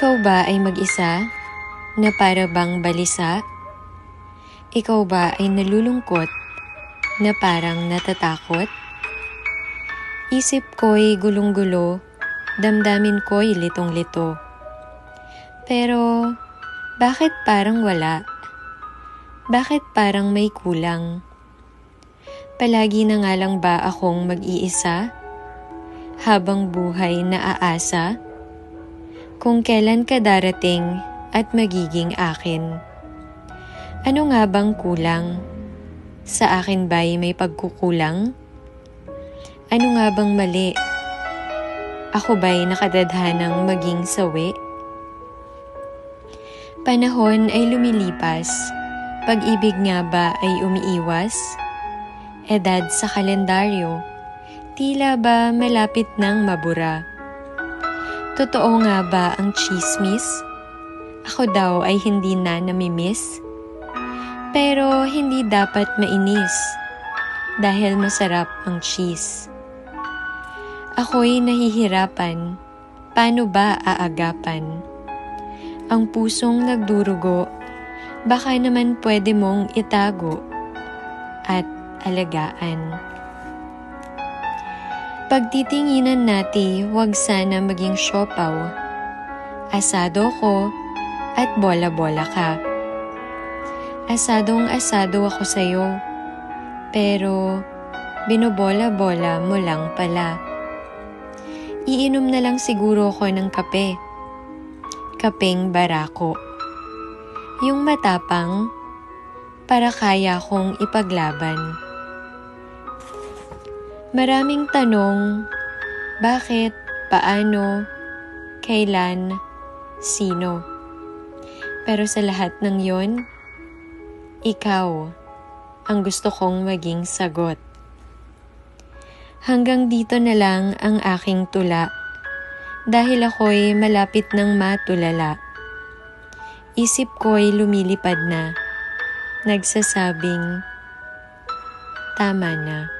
Ikaw ba ay mag-isa na para bang balisa? Ikaw ba ay nalulungkot na parang natatakot? Isip ko'y gulong-gulo, damdamin ko'y litong-lito. Pero bakit parang wala? Bakit parang may kulang? Palagi na nga lang ba akong mag-iisa? Habang buhay na aasa? Kung kailan ka darating at magiging akin. Ano nga bang kulang? Sa akin ba'y may pagkukulang? Ano nga bang mali? Ako ba'y nakadadhanang maging sawi? Panahon ay lumilipas. Pag-ibig nga ba ay umiiwas? Edad sa kalendaryo, tila ba malapit nang mabura? Totoo nga ba ang chismis? Ako daw ay hindi na namimiss? Pero hindi dapat mainis dahil masarap ang cheese. Ako'y nahihirapan, paano ba aagapan? Ang pusong nagdurugo, baka naman pwede mong itago at alagaan. Pagtitinginan natin, huwag sana maging siopaw. Asado ko at bola-bola ka. Asadong asado ako sa'yo, pero binobola-bola mo lang pala. Iinom na lang siguro ko ng kape. Kapeng barako. Yung matapang, para kaya kong ipaglaban. Maraming tanong, bakit, paano, kailan, sino. Pero sa lahat ng yon, ikaw ang gusto kong maging sagot. Hanggang dito na lang ang aking tula dahil ako'y malapit ng matulala. Isip ko'y lumilipad na, nagsasabing, tama na.